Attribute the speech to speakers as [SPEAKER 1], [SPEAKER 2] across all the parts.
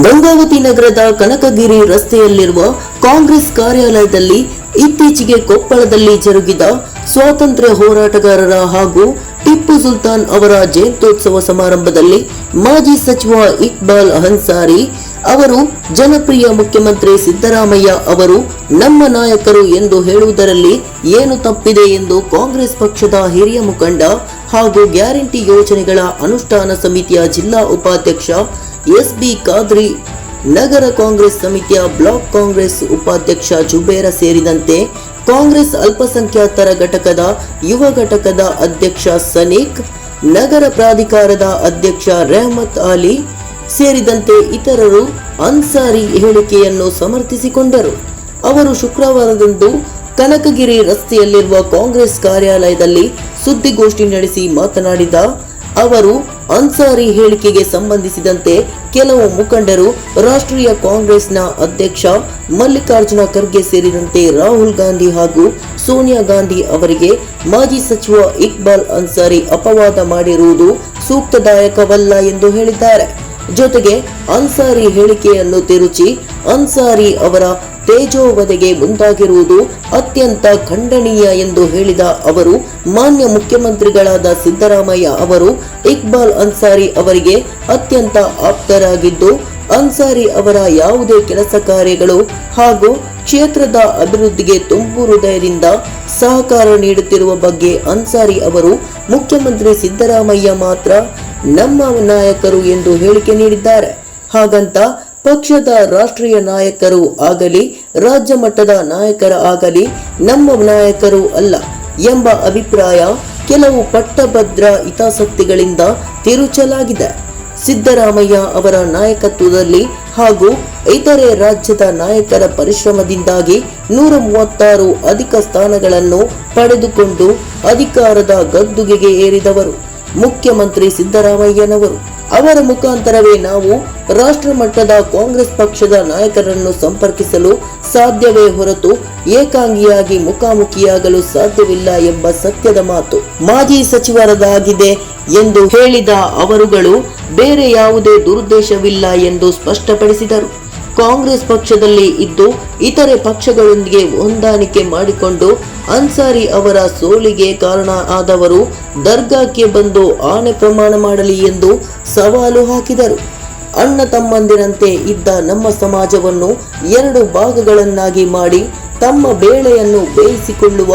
[SPEAKER 1] ಗಂಗಾವತಿ ನಗರದ ಕನಕಗಿರಿ ರಸ್ತೆಯಲ್ಲಿರುವ ಕಾಂಗ್ರೆಸ್ ಕಾರ್ಯಾಲಯದಲ್ಲಿ ಇತ್ತೀಚೆಗೆ ಕೊಪ್ಪಳದಲ್ಲಿ ಜರುಗಿದ ಸ್ವಾತಂತ್ರ್ಯ ಹೋರಾಟಗಾರರ ಹಾಗೂ ಟಿಪ್ಪು ಸುಲ್ತಾನ್ ಅವರ ಜಯಂತ್ಯೋತ್ಸವ ಸಮಾರಂಭದಲ್ಲಿ ಮಾಜಿ ಸಚಿವ ಇಕ್ಬಾಲ್ ಅಹನ್ಸಾರಿ ಅವರು ಜನಪ್ರಿಯ ಮುಖ್ಯಮಂತ್ರಿ ಸಿದ್ದರಾಮಯ್ಯ ಅವರು ನಮ್ಮ ನಾಯಕರು ಎಂದು ಹೇಳುವುದರಲ್ಲಿ ಏನು ತಪ್ಪಿದೆ ಎಂದು ಕಾಂಗ್ರೆಸ್ ಪಕ್ಷದ ಹಿರಿಯ ಮುಖಂಡ ಹಾಗೂ ಗ್ಯಾರಂಟಿ ಯೋಜನೆಗಳ ಅನುಷ್ಠಾನ ಸಮಿತಿಯ ಜಿಲ್ಲಾ ಉಪಾಧ್ಯಕ್ಷ ಎಸ್ ಬಿ ಖಾದ್ರಿ. ನಗರ ಕಾಂಗ್ರೆಸ್ ಸಮಿತಿಯ ಬ್ಲಾಕ್ ಕಾಂಗ್ರೆಸ್ ಉಪಾಧ್ಯಕ್ಷ ಜುಬೇರ ಸೇರಿದಂತೆ ಕಾಂಗ್ರೆಸ್ ಅಲ್ಪಸಂಖ್ಯಾತರ ಘಟಕದ ಯುವ ಘಟಕದ ಅಧ್ಯಕ್ಷ ಸನೀಕ್, ನಗರ ಪ್ರಾಧಿಕಾರದ ಅಧ್ಯಕ್ಷ ರೆಹಮತ್ ಅಲಿ ಸೇರಿದಂತೆ ಇತರರು ಅನ್ಸಾರಿ ಹೇಳಿಕೆಯನ್ನು ಸಮರ್ಥಿಸಿಕೊಂಡರು. ಅವರು ಶುಕ್ರವಾರದಂದು ಕನಕಗಿರಿ ರಸ್ತೆಯಲ್ಲಿರುವ ಕಾಂಗ್ರೆಸ್ ಕಾರ್ಯಾಲಯದಲ್ಲಿ ಸುದ್ದಿಗೋಷ್ಠಿ ನಡೆಸಿ ಮಾತನಾಡಿದ ಅವರು ಅನ್ಸಾರಿ ಹೇಳಿಕೆಗೆ ಸಂಬಂಧಿಸಿದಂತೆ ಕೆಲವು ಮುಖಂಡರು ರಾಷ್ಟ್ರೀಯ ಕಾಂಗ್ರೆಸ್ನ ಅಧ್ಯಕ್ಷ ಮಲ್ಲಿಕಾರ್ಜುನ ಖರ್ಗೆ ಸೇರಿದಂತೆ ರಾಹುಲ್ ಗಾಂಧಿ ಹಾಗೂ ಸೋನಿಯಾ ಗಾಂಧಿ ಅವರಿಗೆ ಮಾಜಿ ಸಚಿವ ಇಕ್ಬಾಲ್ ಅನ್ಸಾರಿ ಅಪವಾದ ಮಾಡಿರುವುದು ಸೂಕ್ತದಾಯಕವಲ್ಲ ಎಂದು ಹೇಳಿದ್ದಾರೆ. ಜೊತೆಗೆ ಅನ್ಸಾರಿ ಹೇಳಿಕೆಯನ್ನು ತಿರುಚಿ ಅನ್ಸಾರಿ ಅವರ ತೇಜೋವಧೆಗೆ ಮುಂದಾಗಿರುವುದು ಅತ್ಯಂತ ಖಂಡನೀಯ ಎಂದು ಹೇಳಿದ ಅವರು, ಮಾನ್ಯ ಮುಖ್ಯಮಂತ್ರಿಗಳಾದ ಸಿದ್ದರಾಮಯ್ಯ ಅವರು ಇಕ್ಬಾಲ್ ಅನ್ಸಾರಿ ಅವರಿಗೆ ಅತ್ಯಂತ ಆಪ್ತರಾಗಿದ್ದು ಅನ್ಸಾರಿ ಅವರ ಯಾವುದೇ ಕೆಲಸ ಕಾರ್ಯಗಳು ಹಾಗೂ ಕ್ಷೇತ್ರದ ಅಭಿವೃದ್ಧಿಗೆ ತುಂಬು ಹೃದಯದಿಂದ ಸಹಕಾರ ನೀಡುತ್ತಿರುವ ಬಗ್ಗೆ ಅನ್ಸಾರಿ ಅವರು ಮುಖ್ಯಮಂತ್ರಿ ಸಿದ್ದರಾಮಯ್ಯ ಮಾತ್ರ ನಮ್ಮ ನಾಯಕರು ಎಂದು ಹೇಳಿಕೆ ನೀಡಿದ್ದಾರೆ. ಹಾಗಂತ ಪಕ್ಷದ ರಾಷ್ಟ್ರೀಯ ನಾಯಕರು ಆಗಲಿ, ರಾಜ್ಯ ಮಟ್ಟದ ನಾಯಕರ ಆಗಲಿ ನಮ್ಮ ನಾಯಕರು ಅಲ್ಲ ಎಂಬ ಅಭಿಪ್ರಾಯ ಕೆಲವು ಪಟ್ಟಭದ್ರ ಹಿತಾಸಕ್ತಿಗಳಿಂದ ತಿರುಚಲಾಗಿದೆ. ಸಿದ್ದರಾಮಯ್ಯ ಅವರ ನಾಯಕತ್ವದಲ್ಲಿ ಹಾಗೂ ಇತರೆ ರಾಜ್ಯದ ನಾಯಕರ ಪರಿಶ್ರಮದಿಂದಾಗಿ ನೂರ ಮೂವತ್ತಾರು ಅಧಿಕ ಸ್ಥಾನಗಳನ್ನು ಪಡೆದುಕೊಂಡು ಅಧಿಕಾರದ ಗದ್ದುಗೆಗೆ ಏರಿದವರು. ಮುಖ್ಯಮಂತ್ರಿ ಸಿದ್ದರಾಮಯ್ಯನವರು. ಅವರ ಮುಖಾಂತರವೇ ನಾವು ರಾಷ್ಟ್ರ ಮಟ್ಟದ ಕಾಂಗ್ರೆಸ್ ಪಕ್ಷದ ನಾಯಕರನ್ನು ಸಂಪರ್ಕಿಸಲು ಸಾಧ್ಯವೇ ಹೊರತು ಏಕಾಂಗಿಯಾಗಿ ಮುಖಾಮುಖಿಯಾಗಲು ಸಾಧ್ಯವಿಲ್ಲ ಎಂಬ ಸತ್ಯದ ಮಾತು ಮಾಜಿ ಸಚಿವರದಾಗಿದೆ ಎಂದು ಹೇಳಿದ ಅವರುಗಳು ಬೇರೆ ಯಾವುದೇ ದುರುದ್ದೇಶವಿಲ್ಲ ಎಂದು ಸ್ಪಷ್ಟಪಡಿಸಿದರು. ಕಾಂಗ್ರೆಸ್ ಪಕ್ಷದಲ್ಲಿ ಇದ್ದು ಇತರೆ ಪಕ್ಷಗಳೊಂದಿಗೆ ಹೊಂದಾಣಿಕೆ ಮಾಡಿಕೊಂಡು ಅನ್ಸಾರಿ ಅವರ ಸೋಲಿಗೆ ಕಾರಣ ಆದವರು ದರ್ಗಾಕ್ಕೆ ಬಂದು ಆನೆ ಪ್ರಮಾಣ ಮಾಡಲಿ ಎಂದು ಸವಾಲು ಹಾಕಿದರು. ಅಣ್ಣ ತಮ್ಮಂದಿರಂತೆ ಇದ್ದ ನಮ್ಮ ಸಮಾಜವನ್ನು ಎರಡು ಭಾಗಗಳನ್ನಾಗಿ ಮಾಡಿ ತಮ್ಮ ಬೇಳೆಯನ್ನು ಬೇಯಿಸಿಕೊಳ್ಳುವ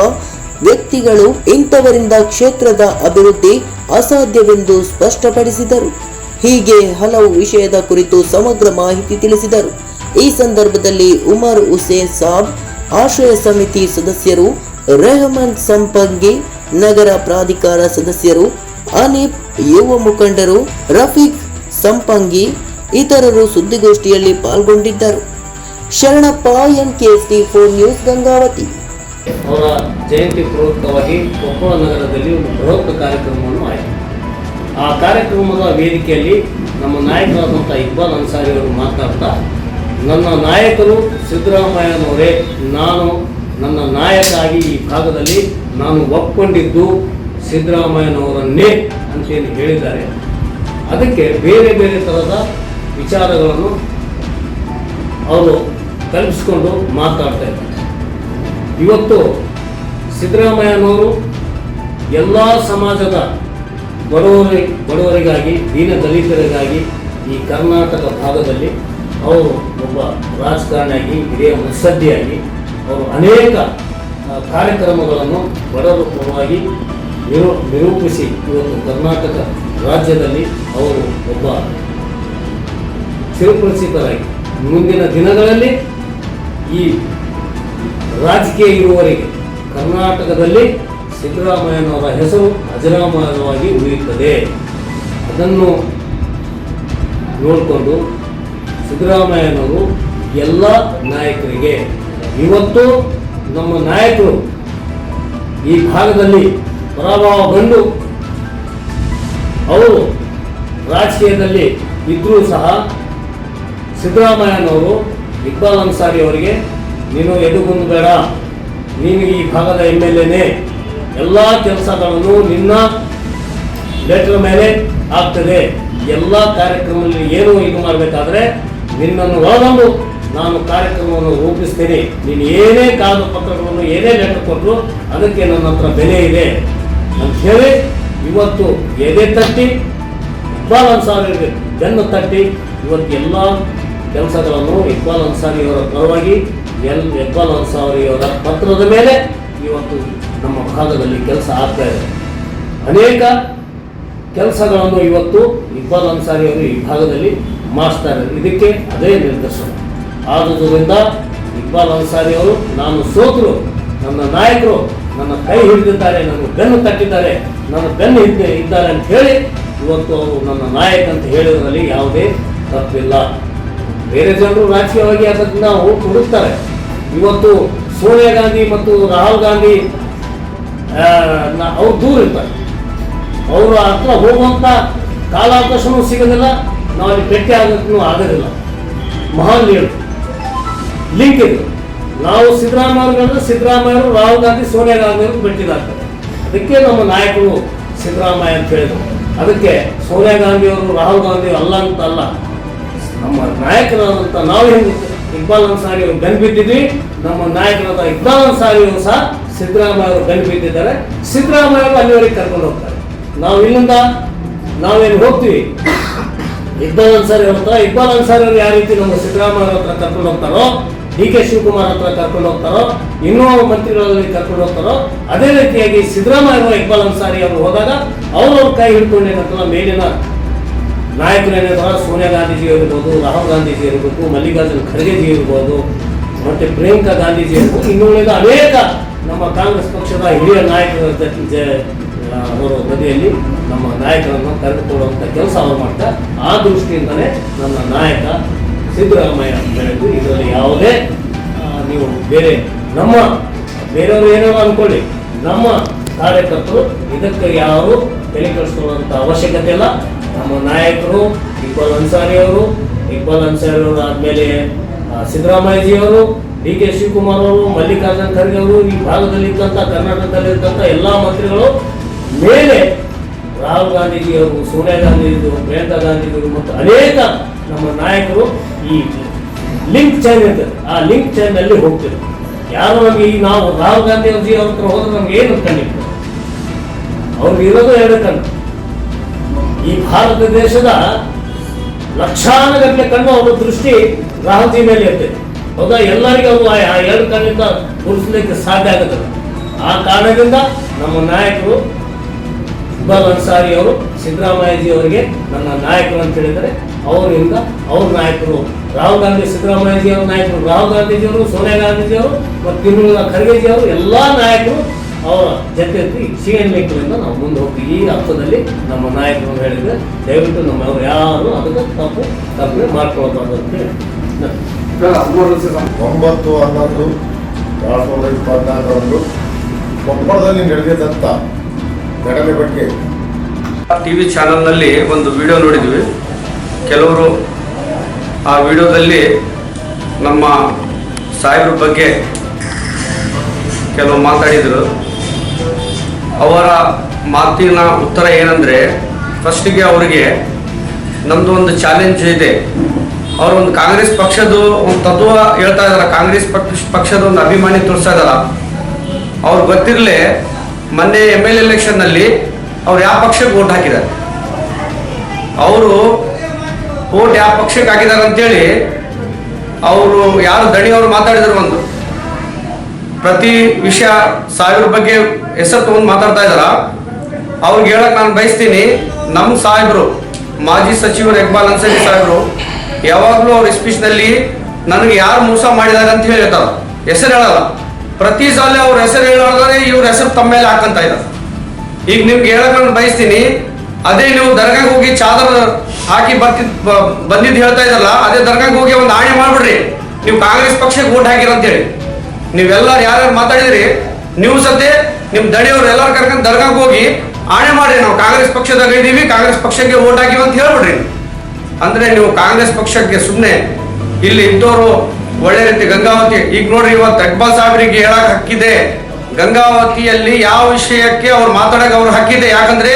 [SPEAKER 1] ವ್ಯಕ್ತಿಗಳು ಇಂಥವರಿಂದ ಕ್ಷೇತ್ರದ ಅಭಿವೃದ್ಧಿ ಅಸಾಧ್ಯವೆಂದು ಸ್ಪಷ್ಟಪಡಿಸಿದರು. ಹೀಗೆ ಹಲವು ವಿಷಯದ ಕುರಿತು ಸಮಗ್ರ ಮಾಹಿತಿ ತಿಳಿಸಿದರು. ಈ ಸಂದರ್ಭದಲ್ಲಿ ಉಮರ್ ಹುಸೇನ್ ಸಾಬ್ ಆಶ್ರಯ ಸಮಿತಿ ಸದಸ್ಯರು ರೆಹಮಾನ್ ಸಂಪಂಗಿ ನಗರ ಪ್ರಾಧಿಕಾರ ಸದಸ್ಯರು ಅನೀಫ್ ಯುವ ಮುಖಂಡರು ರಫೀಕ್ ಸಂಪಂಗಿ ಇತರರು ಸುದ್ದಿಗೋಷ್ಠಿಯಲ್ಲಿ ಪಾಲ್ಗೊಂಡಿದ್ದರು. Sharanappa N K S T four news, Gangavathi.
[SPEAKER 2] ಅವರ ಜಯಂತಿ ಪೂರ್ವಕವಾಗಿ ಕೊಪ್ಪಳ ನಗರದಲ್ಲಿ ಒಂದು ಬೃಹತ್ ಕಾರ್ಯಕ್ರಮವನ್ನು ಆಯಿತು. ಆ ಕಾರ್ಯಕ್ರಮದ ವೇದಿಕೆಯಲ್ಲಿ ನಮ್ಮ ನಾಯಕರಾದಂಥ ಇಕ್ಬಾಲ್ ಅನ್ಸಾರಿ ಅವರು ಮಾತನಾಡ್ತಾ ನನ್ನ ನಾಯಕರು ಸಿದ್ದರಾಮಯ್ಯನವರೇ. ನಾನು ನನ್ನ ನಾಯಕ ಆಗಿ ಈ ಭಾಗದಲ್ಲಿ ನಾನು ಒಪ್ಕೊಂಡಿದ್ದು ಸಿದ್ದರಾಮಯ್ಯನವರನ್ನೇ ಅಂತೇಳಿ ಹೇಳಿದ್ದಾರೆ. ಅದಕ್ಕೆ ಬೇರೆ ಬೇರೆ ಥರದ ವಿಚಾರಗಳನ್ನು ಅವರು ಕಲ್ಪಿಸಿಕೊಂಡು ಮಾತಾಡ್ತಾ ಇದ್ದಾರೆ. ಇವತ್ತು ಸಿದ್ದರಾಮಯ್ಯನವರು ಎಲ್ಲ ಸಮಾಜದ ಬಡವರಿ ಬಡವರಿಗಾಗಿ, ದೀನ ದಲಿತರಿಗಾಗಿ ಈ ಕರ್ನಾಟಕ ಭಾಗದಲ್ಲಿ ಅವರು ಒಬ್ಬ ರಾಜಕಾರಣಿಯಾಗಿ, ಹಿರಿಯ ಮುತ್ಸದ್ದಿಯಾಗಿ ಅವರು ಅನೇಕ ಕಾರ್ಯಕ್ರಮಗಳನ್ನು ಬಡವರ ನಿರೂ, ನಿರೂಪಿಸಿ ಇವತ್ತು ಕರ್ನಾಟಕ ರಾಜ್ಯದಲ್ಲಿ ಅವರು ಒಬ್ಬ ಚಿರಪರಿಚಿತರಾಗಿ ಮುಂದಿನ ದಿನಗಳಲ್ಲಿ ಈ ರಾಜಕೀಯ ಇರುವವರೆಗೆ ಕರ್ನಾಟಕದಲ್ಲಿ ಸಿದ್ದರಾಮಯ್ಯನವರ ಹೆಸರು ಅಜರಾಮಯವಾಗಿ ಉಳಿಯುತ್ತದೆ. ಅದನ್ನು ನೋಡಿಕೊಂಡು ಸಿದ್ದರಾಮಯ್ಯನವರು ಎಲ್ಲ ನಾಯಕರಿಗೆ. ಇವತ್ತು ನಮ್ಮ ನಾಯಕರು ಈ ಭಾಗದಲ್ಲಿ ಪರಾಭವಗೊಂಡು ಅವರು ರಾಜಕೀಯದಲ್ಲಿ ಇದ್ದರೂ ಸಹ ಸಿದ್ದರಾಮಯ್ಯನವರು ಇಕ್ಬಾಲ್ ಅನ್ಸಾರಿ ಅವರಿಗೆ, ನೀನು ಎದುಗುಂದು ಬೇಡ ನೀನು ಈ ಭಾಗದ ಎಂ ಎಲ್ ಎನೇ ಎಲ್ಲ ಕೆಲಸಗಳನ್ನು ನಿನ್ನ ಲೆಟರ್ ಮೇಲೆ ಆಗ್ತದೆ. ಎಲ್ಲ ಕಾರ್ಯಕ್ರಮದಲ್ಲಿ ಏನು ಇದು ಮಾಡಬೇಕಾದ್ರೆ ನಿನ್ನನ್ನು ಒಳಗೊಂಡು ನಾನು ಕಾರ್ಯಕ್ರಮವನ್ನು ರೂಪಿಸ್ತೇನೆ. ನೀನು ಏನೇ ಕಾಗದ ಪತ್ರಗಳನ್ನು ಏನೇ ಲೆಕ್ಕ ಕೊಟ್ಟರು ಅದಕ್ಕೆ ನನ್ನ ಹತ್ರ ಬೆಲೆ ಇದೆ ಅಂತ ಹೇಳಿ ಇವತ್ತು ಎದೆ ತಟ್ಟಿ ಇಕ್ಬಾಲ್ ಅನ್ಸಾರಿ ಬೆನ್ನು ತಟ್ಟಿ ಇವತ್ತು ಎಲ್ಲ ಕೆಲಸಗಳನ್ನು ಇಕ್ಬಾಲ್ ಅನ್ಸಾರಿಯವರ ಪರವಾಗಿ, ಎಲ್ ಇಕ್ಬಾಲ್ ಅನ್ಸಾರಿಯವರ ಪತ್ರದ ಮೇಲೆ ಇವತ್ತು ನಮ್ಮ ಭಾಗದಲ್ಲಿ ಕೆಲಸ ಆಗ್ತಾ ಇದೆ. ಅನೇಕ ಕೆಲಸಗಳನ್ನು ಇವತ್ತು ಇಕ್ಬಾಲ್ ಅನ್ಸಾರಿಯವರು ಈ ಭಾಗದಲ್ಲಿ ಮಾಡಿಸ್ತಾರೆ ಇದಕ್ಕೆ ಅದೇ ನಿರ್ದೇಶನ. ಆದುದರಿಂದ ಇಕ್ಬಾಲ್ ಅನ್ಸಾರಿ ಅವರು, ನಾನು ಸೋತರು, ನನ್ನ ನಾಯಕರು, ನನ್ನ ಕೈ ಹಿಡಿದಿದ್ದಾರೆ, ನನ್ನ ಬೆನ್ನು ತಟ್ಟಿದ್ದಾರೆ ನನ್ನ ಬೆನ್ನು ಹಿಂದೆ ಇದ್ದಾರೆ ಅಂತ ಹೇಳಿ ಇವತ್ತು ಅವರು ನನ್ನ ನಾಯಕ ಅಂತ ಹೇಳೋದ್ರಲ್ಲಿ ಯಾವುದೇ ತಪ್ಪಿಲ್ಲ. ಬೇರೆ ಜನರು ರಾಜಕೀಯವಾಗಿ ಅದನ್ನ ಹುಡುಕ್ತಾರೆ. ಇವತ್ತು ಸೋನಿಯಾ ಗಾಂಧಿ ಮತ್ತು ರಾಹುಲ್ ಗಾಂಧಿ ಅವ್ರು ದೂರ ಇರ್ತಾರೆ ಅವರು ಹತ್ರ ಹೋಗುವಂಥ ಕಾಲಾವಕಾಶವೂ ಸಿಗೋದಿಲ್ಲ. ನಾವು ಅಲ್ಲಿ ಭೇಟಿ ಆಗೋದಿಲ್ಲ. ಮಹಾನ್ ಲೀಡರ್. ಲಿಂಕ್ ಇದು. ನಾವು ಸಿದ್ದರಾಮಯ್ಯವ್ರಿಗೆ ಸಿದ್ದರಾಮಯ್ಯ ರಾಹುಲ್ ಗಾಂಧಿ, ಸೋನಿಯಾ ಗಾಂಧಿ ಅವರು ಭೇಟಿದಾಗ್ತಾರೆ ಅದಕ್ಕೆ ನಮ್ಮ ನಾಯಕರು ಸಿದ್ದರಾಮಯ್ಯ ಅಂತ ಹೇಳಿದ್ರು. ಅದಕ್ಕೆ ಸೋನಿಯಾ ಗಾಂಧಿ ಅವರು, ರಾಹುಲ್ ಗಾಂಧಿ ಅಲ್ಲ ಅಂತ ಅಲ್ಲ. ನಮ್ಮ ನಾಯಕರಾದಂಥ ನಾವು ಹೆಂಗೆ ಇಕ್ಬಾಲ್ ಅನ್ಸಾರಿ ಅವರು ಗನ್ ಬಿದ್ದಿದ್ವಿ. ನಮ್ಮ ನಾಯಕರಾದ ಇಕ್ಬಾಲ್ ಅನ್ಸಾರಿ ಸಹ ಸಿದ್ದರಾಮಯ್ಯ ಅವರು ಗನ್ ಬಿದ್ದಿದ್ದಾರೆ. ಸಿದ್ದರಾಮಯ್ಯ ಅಲ್ಲಿವರೆಗೆ ಕರ್ಕೊಂಡು ಹೋಗ್ತಾರೆ. ನಾವು ಇಲ್ಲಿಂದ ನಾವೇನು ಹೋಗ್ತೀವಿ? ಇಕ್ಬಾಲ್ ಅನ್ಸಾರಿ ಹತ್ರ ಇಕ್ಬಾಲ್ ಅನ್ಸಾರಿ ಅವ್ರು ಯಾವ ರೀತಿ ನಮ್ಮ ಸಿದ್ದರಾಮಯ್ಯ ಹತ್ರ ಕರ್ಕೊಂಡು ಹೋಗ್ತಾರೋ, ಡಿ ಕೆ ಶಿವಕುಮಾರ್ ಹತ್ರ ಕರ್ಕೊಂಡು ಹೋಗ್ತಾರೋ, ಇನ್ನೂ ಮಂತ್ರಿಗಳಲ್ಲಿ ಕರ್ಕೊಂಡು ಹೋಗ್ತಾರೋ, ಅದೇ ರೀತಿಯಾಗಿ ಸಿದ್ದರಾಮಯ್ಯ ಅವರು ಇಕ್ಬಾಲ್ ಅನ್ಸಾರಿ ಅವರು ಹೋದಾಗ ಅವ್ರವ್ರ ಕೈ ಹಿಡ್ಕೊಂಡು ಏನಂತಲ್ಲ, ಮೇಲಿನ ನಾಯಕರೇನಿರ್ತಾರೆ ಸೋನಿಯಾ ಗಾಂಧೀಜಿ ಇರ್ಬೋದು, ರಾಹುಲ್ ಗಾಂಧೀಜಿ ಇರಬೇಕು ಮಲ್ಲಿಕಾರ್ಜುನ್ ಖರ್ಗೆಜಿ ಇರ್ಬೋದು, ಮತ್ತೆ ಪ್ರಿಯಾಂಕಾ ಗಾಂಧೀಜಿ ಇರ್ಬೋದು ಇನ್ನು ಉಳಿದ ಅನೇಕ ನಮ್ಮ ಕಾಂಗ್ರೆಸ್ ಪಕ್ಷದ ಹಿರಿಯ ನಾಯಕರ ಅವರ ಬದಿಯಲ್ಲಿ ನಮ್ಮ ನಾಯಕರನ್ನು ಕರೆದುಕೊಳ್ಳುವಂಥ ಕೆಲಸ ಅವರು ಮಾಡ್ತಾ, ಆ ದೃಷ್ಟಿಯಿಂದಲೇ ನನ್ನ ನಾಯಕ ಸಿದ್ದರಾಮಯ್ಯ ಬೆಳೆದು ಇದರಲ್ಲಿ ಯಾವುದೇ ನೀವು ಬೇರೆ, ನಮ್ಮ, ಬೇರೆಯವರು ಏನೋ ಅಂದ್ಕೊಳ್ಳಿ ನಮ್ಮ ಕಾರ್ಯಕರ್ತರು ಇದಕ್ಕೆ ಯಾರು ತಲೆ ಕೆಡಿಸ್ಕೊಳ್ಳುವಂಥ ಅವಶ್ಯಕತೆ ಇಲ್ಲ. ನಮ್ಮ ನಾಯಕರು ಇಕ್ಬಾಲ್ ಅನ್ಸಾರಿ ಅವರು ಇಕ್ಬಾಲ್ ಅನ್ಸಾರಿ ಅವರು ಆದಮೇಲೆ ಸಿದ್ದರಾಮಯ್ಯಜಿಯವರು, ಡಿ ಕೆ ಶಿವಕುಮಾರ್ ಅವರು, ಮಲ್ಲಿಕಾರ್ಜುನ್ ಖರ್ಗೆ ಅವರು ಈ ಭಾಗದಲ್ಲಿ ಇದ್ದಂಥ ಕರ್ನಾಟಕದಲ್ಲಿ ಇದ್ದಂಥ ಎಲ್ಲ ಮಂತ್ರಿಗಳು ಮೇಲೆ ರಾಹುಲ್ ಗಾಂಧೀಜಿಯವರು, ಸೋನಿಯಾ ಗಾಂಧೀಜಿಯವರು ಪ್ರಿಯಾಂಕಾ ಗಾಂಧೀಜಿಯವರು ಮತ್ತು ಅನೇಕ ನಮ್ಮ ನಾಯಕರು ಈ ಲಿಂಕ್ ಚೈನ್ ಇರ್ತದೆ. ಆ ಲಿಂಕ್ ಚೈನ್ನಲ್ಲಿ ಹೋಗ್ತಿದ್ರು ಯಾರು ನಮಗೆ ಈ ನಾವು ರಾಹುಲ್ ಗಾಂಧಿ ಅವ್ರ ಜಿ ಅವ್ರ ಹತ್ರ ಹೋದ್ರೆ ನಮ್ಗೆ ಏನು ಕಂಡಿತ್ತು ಅವ್ರಿಗೆ ಇರೋದು ಎರಡು ಕಣ್ಣು ಈ ಭಾರತ ದೇಶದ ಲಕ್ಷಾನುಗಟ್ಟಲೆ ಕಣ್ಣು ಅವರ ದೃಷ್ಟಿ ರಾಹುಲ್ ಜಿ ಮೇಲೆ ಇರ್ತದೆ. ಹೌದಾ? ಎಲ್ಲರಿಗೂ ಅವರು ಆ ಎರಡು ಕಣ್ಣಿಂದ ಗುರುಸಲಿಕ್ಕೆ ಸಾಧ್ಯ ಆಗುತ್ತದೆ. ಆ ಕಾರಣದಿಂದ ನಮ್ಮ ನಾಯಕರು ಇಕ್ಬಾಲ್ ಅನ್ಸಾರಿ ಅವರು ಸಿದ್ದರಾಮಯ್ಯಜಿ ಅವರಿಗೆ ನನ್ನ ನಾಯಕರು ಅಂತ ಹೇಳಿದರೆ ಅವರಿಂದ ಅವ್ರ ನಾಯಕರು ರಾಹುಲ್ ಗಾಂಧಿ ಸಿದ್ದರಾಮಯ್ಯಜಿ ಅವರ ನಾಯಕರು ರಾಹುಲ್ ಗಾಂಧೀಜಿಯವರು ಸೋನಿಯಾ ಗಾಂಧೀಜಿಯವರು ಮತ್ತು ಇನ್ನುಳಿದ ಖರ್ಗೆಜಿ ಅವರು ಎಲ್ಲ ನಾಯಕರು ಅವರ ಜೊತೆ ಸಿ ಎನ್ ಮೇಕರಿಂದ ನಾವು ಮುಂದೆ ಹೋಗ್ತೀವಿ. ಈ ಅರ್ಥದಲ್ಲಿ ನಮ್ಮ ನಾಯಕರು ಹೇಳಿದರೆ ದಯವಿಟ್ಟು ನಮ್ಮವರು ಯಾರು ಅದಕ್ಕೆ ತಪ್ಪು ತಪ್ಪು ಮಾಡ್ಕೊಳ್ಬಾರ್ದು ಅಂತ ಹೇಳಿ.
[SPEAKER 3] ಒಂಬತ್ತು ಹನ್ನೊಂದು ಎರಡು ಸಾವಿರದ ಇಪ್ಪತ್ನಾಲ್ಕರಂದು ಕೊಪ್ಪಳದಲ್ಲಿ ನಡೆದಿದ್ದಂಥ ಘಟನೆ ಬಗ್ಗೆ.
[SPEAKER 4] ಟಿವಿ ಚಾನಲ್ನಲ್ಲಿ ಒಂದು ವಿಡಿಯೋ ನೋಡಿದ್ವಿ. ಕೆಲವರು ಆ ವಿಡಿಯೋದಲ್ಲಿ ನಮ್ಮ ಸಾಹೇಬ್ರ ಬಗ್ಗೆ ಕೆಲವು ಮಾತಾಡಿದರು. ಅವರ ಮಾತಿನ ಉತ್ತರ ಏನಂದರೆ, ಫಸ್ಟಿಗೆ ಅವರಿಗೆ ನಮ್ಮದು ಒಂದು ಚಾಲೆಂಜ್ ಇದೆ. ಅವರು ಒಂದು ಕಾಂಗ್ರೆಸ್ ಪಕ್ಷದ ಒಂದು ತತ್ವ ಹೇಳ್ತಾ ಇದ್ದಾರೆ ಕಾಂಗ್ರೆಸ್ ಪಕ್ಷ ಪಕ್ಷದ ಒಂದು ಅಭಿಮಾನಿ ತೋರಿಸ್ತಾ ಇದ್ದಾರೆ ಅವ್ರು ಗೊತ್ತಿರಲಿ ಮೊನ್ನೆ ಎಂ ಎಲ್ ಎಲೆಕ್ಷನ್ನಲ್ಲಿ ಅವ್ರು ಯಾವ ಪಕ್ಷಕ್ಕೆ ವೋಟ್ ಹಾಕಿದ್ದಾರೆ? ಅವರು ವೋಟ್ ಯಾವ ಪಕ್ಷಕ್ಕೆ ಹಾಕಿದ್ದಾರೆ ಅಂತೇಳಿ ಅವರು ಯಾರು ದಣಿಯವರು ಮಾತಾಡಿದ್ರು ಒಂದು. ಪ್ರತಿ ವಿಷಯ ಸಾವಿರ ಬಗ್ಗೆ ಹೆಸರು ತಗೊಂಡು ಮಾತಾಡ್ತಾ ಇದಾರ ಅವ್ರಿಗೆ ಹೇಳಕ್ ನಾನು ಬಯಸ್ತೀನಿ ನಮ್ಮ ಸಾಹೇಬ್ರು, ಮಾಜಿ ಸಚಿವರು ಇಕ್ಬಾಲ್ ಅನ್ಸರಿ ಸಾಹೇಬ್ರು, ಯಾವಾಗಲೂ ಅವ್ರ ಸ್ಪೀಚ್ನಲ್ಲಿ ನನಗೆ ಯಾರು ಮೋಸ ಮಾಡಿದ್ದಾರೆ ಅಂತ ಹೇಳಿರ್ತಾರ ಹೆಸರು ಹೇಳಲ್ಲ. ಪ್ರತಿ ಸಲ ಅವ್ರ ಹೆಸರು ಹೇಳೋದ್ರೆ ಇವ್ರ ಹೆಸರು ತಮ್ಮ ಮೇಲೆ ಹಾಕಂತ ಇದ್ದಾರೆ ಈಗ ನಿಮ್ಗೆ ಹೇಳಕ್ ಬಯಸ್ತೀನಿ, ಅದೇ ನೀವು ದರ್ಗಾಗೆ ಹೋಗಿ ಚಾದರ್ ಹಾಕಿ ಬರ್ತಿದ್ ಬಂದಿದ್ದು ಹೇಳ್ತಾ ಇದ್ದಲ್ಲ ಅದೇ ದರ್ಗಾಗೆ ಹೋಗಿ ಒಂದು ಆಣೆ ಮಾಡ್ಬಿಡ್ರಿ. ನೀವು ಕಾಂಗ್ರೆಸ್ ಪಕ್ಷಕ್ಕೆ ಓಟ್ ಹಾಕಿರ ಅಂತೇಳಿ. ನೀವೆಲ್ಲರೂ ಯಾರ್ಯಾರು ಮಾತಾಡಿದ್ರಿ, ನೀವು ಸದ್ಯ ನಿಮ್ ದಣಿಯವ್ರು ಎಲ್ಲರೂ ಕರ್ಕೊಂಡು ದರ್ಗಾಗೆ ಹೋಗಿ ಆಣೆ ಮಾಡ್ರಿ. ನಾವು ಕಾಂಗ್ರೆಸ್ ಪಕ್ಷದಾಗ ಇದ್ದೀವಿ ಕಾಂಗ್ರೆಸ್ ಪಕ್ಷಕ್ಕೆ ಓಟ್ ಹಾಕಿವಿ ಅಂತ ಹೇಳ್ಬಿಡ್ರಿ. ಅಂದ್ರೆ ನೀವು ಕಾಂಗ್ರೆಸ್ ಪಕ್ಷಕ್ಕೆ ಸುಮ್ಮನೆ ಇಲ್ಲಿ ಇದ್ದವರು ಒಳ್ಳೆ ರೀತಿ ಗಂಗಾವತಿ, ಈಗ ನೋಡ್ರಿ ಇವತ್ತು ಅಕ್ಬಾಲ್ ಸಾಹೇಬರಿಗೆ ಹೇಳಕ್ ಹಕ್ಕಿದೆ. ಗಂಗಾವತಿಯಲ್ಲಿ ಯಾವ ವಿಷಯಕ್ಕೆ ಅವ್ರು ಮಾತಾಡಕ್ ಅವ್ರು ಹಕ್ಕಿದೆ? ಯಾಕಂದ್ರೆ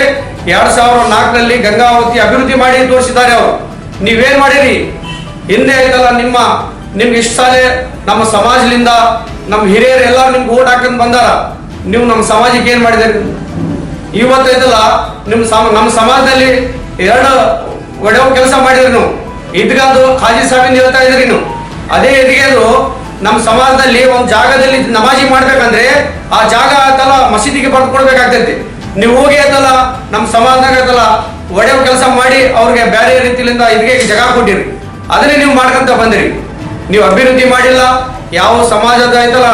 [SPEAKER 4] ಎರಡ್ ಸಾವಿರದ ನಾಲ್ಕರಲ್ಲಿ ಗಂಗಾವತಿ ಅಭಿವೃದ್ಧಿ ಮಾಡಿ ತೋರಿಸಿದ್ದಾರೆ ಅವರು. ನೀವೇನ್ ಮಾಡಿರಿ? ಹಿಂದೆ ಆಯ್ತಲ್ಲ ನಿಮ್ಮ, ನಿಮ್ಗೆ ಇಷ್ಟ ಸಾಲೆ ನಮ್ಮ ಸಮಾಜದಿಂದ ನಮ್ಮ ಹಿರಿಯರು ಎಲ್ಲ ನಿಮ್ಗೆ ಓಟ್ ಹಾಕೊಂಡ್ ಬಂದಾರ. ನೀವು ನಮ್ಮ ಸಮಾಜಕ್ಕೆ ಏನ್ ಮಾಡಿದಿರಿ? ಇವತ್ತೈತಲ್ಲ ನಿಮ್ಮ ಸಮ, ನಮ್ಮ ಸಮಾಜದಲ್ಲಿ ಎರಡು ಒಡೆಯೋ ಕೆಲಸ ಮಾಡಿದ್ರಿ ನೀವು. ಇದ್ಗಾದು ಖಾಜಿ ಸಾಬಿನ್ ಹೇಳ್ತಾ ಇದ್ರಿ ನೀವು. ಅದೇ ಇದ್ಗೇದು ನಮ್ಮ ಸಮಾಜದಲ್ಲಿ ಒಂದು ಜಾಗದಲ್ಲಿ ನಮಾಜಿ ಮಾಡ್ಬೇಕಂದ್ರೆ ಆ ಜಾಗ ಆತಲ್ಲ ಮಸೀದಿಗೆ ಬರ್ದು ಕೊಡ್ಬೇಕಾಗ್ತೈತಿ. ನೀವು ಹೋಗಿ ಆಯ್ತಲ್ಲ ನಮ್ಮ ಸಮಾಜದಾಗ ಆತಲ್ಲ ಒಡೆಯ ಕೆಲಸ ಮಾಡಿ ಅವ್ರಿಗೆ ಬೇರೆ ರೀತಿಯಿಂದ ಇದಕ್ಕೆ ಜಾಗ ಕೊಟ್ಟಿರಿ. ಅದನ್ನೇ ನೀವು ಮಾಡ್ಕೊಂತ ಬಂದಿರಿ. ನೀವು ಅಭಿವೃದ್ಧಿ ಮಾಡಿಲ್ಲ ಯಾವ ಸಮಾಜದ ಐತಲ್ಲ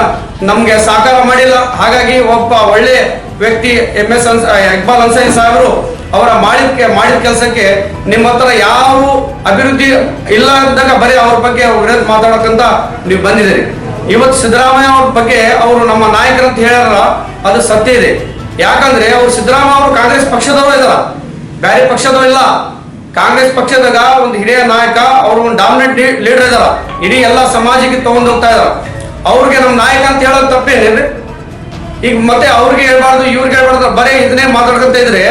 [SPEAKER 4] ನಮ್ಗೆ ಸಹಕಾರ ಮಾಡಿಲ್ಲ. ಹಾಗಾಗಿ ಒಬ್ಬ ಒಳ್ಳೆ ವ್ಯಕ್ತಿ ಎಂ ಎಸ್ ಅನ್ಸ, ಇಕ್ಬಾಲ್ ಅನ್ಸಾರಿ ಸಾಹೇಬರು ಅವರ ಮಾಡಿದ ಮಾಡಿದ ಕೆಲಸಕ್ಕೆ ನಿಮ್ಮ ಹತ್ರ ಯಾವ ಅಭಿವೃದ್ಧಿ ಇಲ್ಲ ಅಂದಾಗ ಬರೀ ಅವ್ರ ಬಗ್ಗೆ ವಿರೋಧ ಮಾತಾಡೋಕ್ಕಂತ ನೀವು ಬಂದಿದ್ದೀರಿ. ಇವತ್ತು ಸಿದ್ದರಾಮಯ್ಯ ಅವ್ರ ಬಗ್ಗೆ ಅವರು ನಮ್ಮ ನಾಯಕರಂತ ಹೇಳ್ಯಾರ ಅದು ಸತ್ಯ ಇದೆ. ಯಾಕಂದ್ರೆ ಅವ್ರು ಸಿದ್ದರಾಮಯ್ಯ ಅವರು ಕಾಂಗ್ರೆಸ್ ಪಕ್ಷದವರು ಇದಾರ ಬೇರೆ ಪಕ್ಷದವರು ಇಲ್ಲ. ಕಾಂಗ್ರೆಸ್ ಪಕ್ಷದಾಗ ಒಂದು ಹಿರಿಯ ನಾಯಕ, ಅವರು ಒಂದು ಡಾಮಿನೆಂಟ್ ಲೀಡರ್ ಇದಾರ. ಇಡೀ ಎಲ್ಲ ಸಮಾಜಕ್ಕೆ ತಗೊಂಡ್ ಹೋಗ್ತಾ ಇದಾರ. ಅವ್ರಿಗೆ ನಮ್ಮ ನಾಯಕ ಅಂತ ಹೇಳೋದು ತಪ್ಪೇನೇನ್ರಿ ಈಗ ಮತ್ತೆ ಅವ್ರಿಗೆ ಹೇಳ್ಬಾರ್ದು, ಇವ್ರಿಗೆ ಹೇಳ್ಬಾರ್ದು, ಬರೀ ಇದನ್ನೇ ಮಾತಾಡ್ಕೊಂತ ಇದ್ರೆ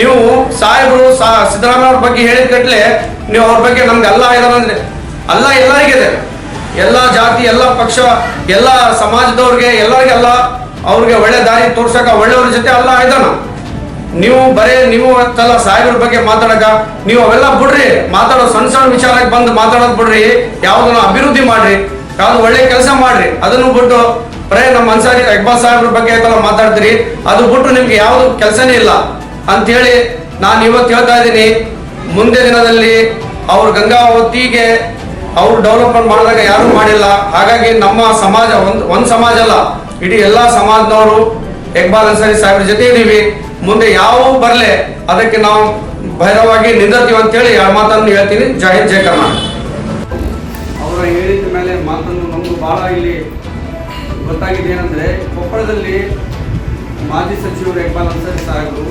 [SPEAKER 4] ನೀವು ಸಾಹೇಬರು ಸಿದ್ದರಾಮಯ್ಯ ಅವ್ರ ಬಗ್ಗೆ ಹೇಳಿದ ಕಟ್ಲೆ ನೀವು ಅವ್ರ ಬಗ್ಗೆ ನಮ್ಗೆ ಎಲ್ಲ ಇದಾರ ಅಂದ್ರೆ ಅಲ್ಲ ಎಲ್ಲರಿಗಿದೆ. ಎಲ್ಲ ಜಾತಿ, ಎಲ್ಲ ಪಕ್ಷ, ಎಲ್ಲ ಸಮಾಜದವ್ರಿಗೆ ಎಲ್ಲರಿಗೆಲ್ಲ ಅವ್ರಿಗೆ ಒಳ್ಳೆ ದಾರಿ ತೋರ್ಸಕ ಒಳ್ಳೆಯವ್ರ ಜೊತೆ ಅಲ್ಲ ಇದಾನ. ನೀವು ಬರೇ ನೀವು ಅಂತಲ್ಲ ಸಾಹೇಬ್ರ ಬಗ್ಗೆ ಮಾತಾಡಕ ನೀವು ಅವೆಲ್ಲ ಬಿಡ್ರಿ, ಮಾತಾಡೋ ಸಣ್ಣ ಸಣ್ಣ ವಿಚಾರಕ್ಕೆ ಬಂದು ಮಾತಾಡೋದು ಬಿಡ್ರಿ, ಯಾವ್ದನ್ನ ಅಭಿವೃದ್ಧಿ ಮಾಡ್ರಿ, ಯಾವ್ದು ಒಳ್ಳೆ ಕೆಲಸ ಮಾಡ್ರಿ, ಅದನ್ನು ಬಿಟ್ಟು ಬರೇ ನಮ್ಮ ಅನ್ಸಾರಿ ಇಕ್ಬಾಲ್ ಸಾಹೇಬ್ರ ಬಗ್ಗೆ ಆಯ್ತಲ್ಲ ಮಾತಾಡ್ತೀರಿ, ಅದು ಬಿಟ್ಟು ನಿಮ್ಗೆ ಯಾವ್ದು ಕೆಲಸನೇ ಇಲ್ಲ. ಅಂತ ಹೇಳಿ ನಾನು ಇವತ್ತು ಹೇಳ್ತಾ ಇದ್ದೀನಿ, ಮುಂದೆ ದಿನದಲ್ಲಿ ಅವ್ರ ಗಂಗಾವತಿಗೆ ಅವ್ರು ಡೆವಲಪ್ಮೆಂಟ್ ಮಾಡಿದಾಗ ಯಾರು ಮಾಡಿಲ್ಲ, ಹಾಗಾಗಿ ನಮ್ಮ ಸಮಾಜ, ಒಂದ್ ಒಂದ್ ಸಮಾಜ ಅಲ್ಲ, ಇಡೀ ಎಲ್ಲಾ ಸಮಾಜದವರು ಇಕ್ಬಾಲ್ ಅನ್ಸಾರಿ ಸಾಹೇಬ್ರ ಜೊತೆ ಇದೀವಿ. ಮುಂದೆ ಯಾವ ಬರಲೆ ಅದಕ್ಕೆ ನಾವು ಭೈರವಾಗಿ ನಿಂದಿರ್ತೀವಿ ಅಂತೇಳಿ ಎರಡು ಮಾತನ್ನು ಹೇಳ್ತೀನಿ. ಜೈ ಹಿಂದ್, ಜೈ ಕರ್ನಾಟಕ. ಅವರ ಹೇಳಿದ ಮೇಲೆ ಮಾತನ್ನು ನಮಗೂ ಬಹಳ ಇಲ್ಲಿ ಗೊತ್ತಾಗಿದೆ ಏನಂದ್ರೆ ಕೊಪ್ಪಳದಲ್ಲಿ ಮಾಜಿ ಸಚಿವರು ಇಕ್ಬಾಲ್ ಅನ್ಸರಿ ಸಾಹೇಬರು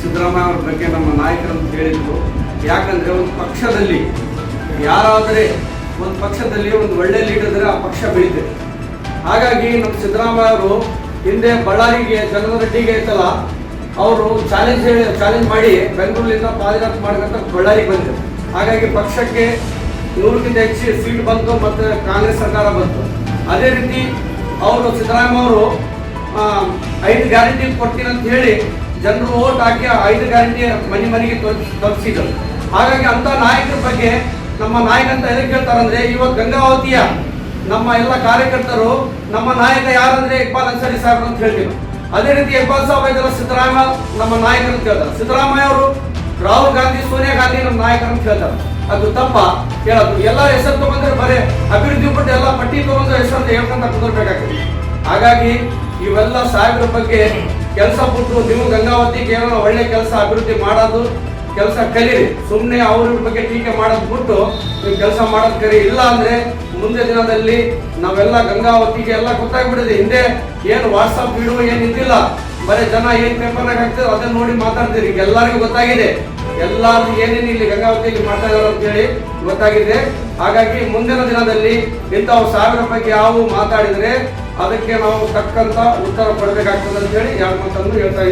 [SPEAKER 4] ಸಿದ್ದರಾಮಯ್ಯ ಅವ್ರ ಬಗ್ಗೆ ನಮ್ಮ ನಾಯಕರಂತ ಹೇಳಿದ್ರು. ಯಾಕಂದ್ರೆ ಒಂದು ಪಕ್ಷದಲ್ಲಿ ಯಾರಾದರೆ ಒಂದು ಪಕ್ಷದಲ್ಲಿ ಒಂದು ಒಳ್ಳೆ ಲೀಡರ್ ಆದರೆ ಆ ಪಕ್ಷ ಬೆಳೀತದೆ. ಹಾಗಾಗಿ ನಮ್ಮ ಸಿದ್ದರಾಮಯ್ಯ ಅವರು ಹಿಂದೆ ಬಳ್ಳಾರಿಗೆ ಜಗನ್ ರೆಡ್ಡಿಗೆ ಐತಲ್ಲ ಅವರು ಚಾಲೆಂಜ್ ಹೇಳಿ ಚಾಲೆಂಜ್ ಮಾಡಿ ಬೆಂಗಳೂರಿನಿಂದ ಪಾದಯಾತ್ರೆ ಮಾಡಿದಂಥ ಬಳ್ಳಾರಿಗೆ ಬಂದರು. ಹಾಗಾಗಿ ಪಕ್ಷಕ್ಕೆ ನೂರಕ್ಕಿಂತ ಹೆಚ್ಚು ಸೀಟ್ ಬಂತು ಮತ್ತು ಕಾಂಗ್ರೆಸ್ ಸರ್ಕಾರ ಬಂತು. ಅದೇ ರೀತಿ ಅವರು ಸಿದ್ದರಾಮಯ್ಯ ಅವರು ಐದು ಗ್ಯಾರಂಟಿ ಕೊಡ್ತೀನಿ ಅಂತ ಹೇಳಿ ಜನರು ಓಟ್ ಹಾಕಿ ಐದು ಗ್ಯಾರಂಟಿ ಮನೆ ಮನೆಗೆ ತಲುಪಿಸಿದರು ಹಾಗಾಗಿ ಅಂಥ ನಾಯಕರ ಬಗ್ಗೆ ನಮ್ಮ ನಾಯಕ ಅಂತ ಎದಕ್ಕೆ ಹೇಳ್ತಾರಂದ್ರೆ ಇವತ್ತು ಗಂಗಾವತಿಯ ನಮ್ಮ ಎಲ್ಲ ಕಾರ್ಯಕರ್ತರು, ನಮ್ಮ ನಾಯಕ ಯಾರಂದ್ರೆ ಇಕ್ಬಾಲ್ ಅನ್ಸಾರಿ ಸಾಹೇಬ್ರು ಅಂತ ಹೇಳ್ತೀವಿ ಅದೇ ರೀತಿ ಇಕ್ಬಾಲ್ ಸಾಬ್ ಇದ್ದಾರೆ ಸಿದ್ದರಾಮಯ್ಯ ನಮ್ಮ ನಾಯಕರು ಅಂತ ಹೇಳ್ತಾರೆ. ಸಿದ್ದರಾಮಯ್ಯ ಅವರು ರಾಹುಲ್ ಗಾಂಧಿ, ಸೋನಿಯಾ ಗಾಂಧಿ ನಮ್ಮ ನಾಯಕರು ಅಂತ ಹೇಳ್ತಾರೆ. ಅದು ತಪ್ಪ ಹೇಳೋದು. ಎಲ್ಲ ಹೆಸರು ತಗೊಂಡ್ರೆ ಬರೀ ಅಭಿವೃದ್ಧಿ ಬಿಟ್ಟು ಎಲ್ಲ ಪಟ್ಟಿ ತಗೊಂಡ್ರೆ ಹೆಸರು ಅಂತ ಹೇಳ್ಕೊಂತ ಕುದುರ್ಬೇಕಾಗ್ತದೆ. ಹಾಗಾಗಿ ಇವೆಲ್ಲ ಸಾಹೇಬ್ರ ಬಗ್ಗೆ ಕೆಲಸ ಬಿಟ್ಟು ನೀವು ಗಂಗಾವತಿಗೆ ಏನೋ ಒಳ್ಳೆ ಕೆಲಸ ಅಭಿವೃದ್ಧಿ ಮಾಡೋದು ಕೆಲಸ ಕಲೀರಿ. ಸುಮ್ಮನೆ ಅವ್ರ ಬಗ್ಗೆ ಟೀಕೆ ಮಾಡೋದು ಬಿಟ್ಟು ನೀವು ಕೆಲಸ ಮಾಡೋದು ಕರಿ. ಇಲ್ಲ ಅಂದ್ರೆ ಮುಂದೆ ದಿನದಲ್ಲಿ ನಾವೆಲ್ಲ ಗಂಗಾವತಿಗೆ ಎಲ್ಲ ಗೊತ್ತಾಗ್ಬಿಡಿದೆ ಹಿಂದೆ ಏನು ವಾಟ್ಸಪ್ ವಿಡಿಯೋ ಏನು ಇದ್ದಿಲ್ಲ. ಬರೀ ಜನ ಏನು ಪೇಪರ್ನಾಗ ಹಾಕ್ತಾರೆ ಅದನ್ನ ನೋಡಿ ಮಾತಾಡ್ತೀರಿ. ಎಲ್ಲರಿಗೂ ಗೊತ್ತಾಗಿದೆ. ಎಲ್ಲಾರು ಏನೇನು ಇಲ್ಲಿ ಗಂಗಾವತಿಯಲ್ಲಿ ಮಾಡ್ತಾ ಇದಾರೆ ಅಂತ ಹೇಳಿ ಗೊತ್ತಾಗಿದೆ. ಹಾಗಾಗಿ ಮುಂದಿನ ದಿನದಲ್ಲಿ ಇಂಥವು ಸಾವಿರ ಬಗ್ಗೆ ಯಾವ ಮಾತಾಡಿದ್ರೆ ಅದಕ್ಕೆ ನಾವು ತಕ್ಕಂತ ಉತ್ತರ ಕೊಡಬೇಕಾಗ್ತದೆ ಅಂತ ಹೇಳಿ ಎರಡು ಮಾತನ್ನು ಹೇಳ್ತಾ.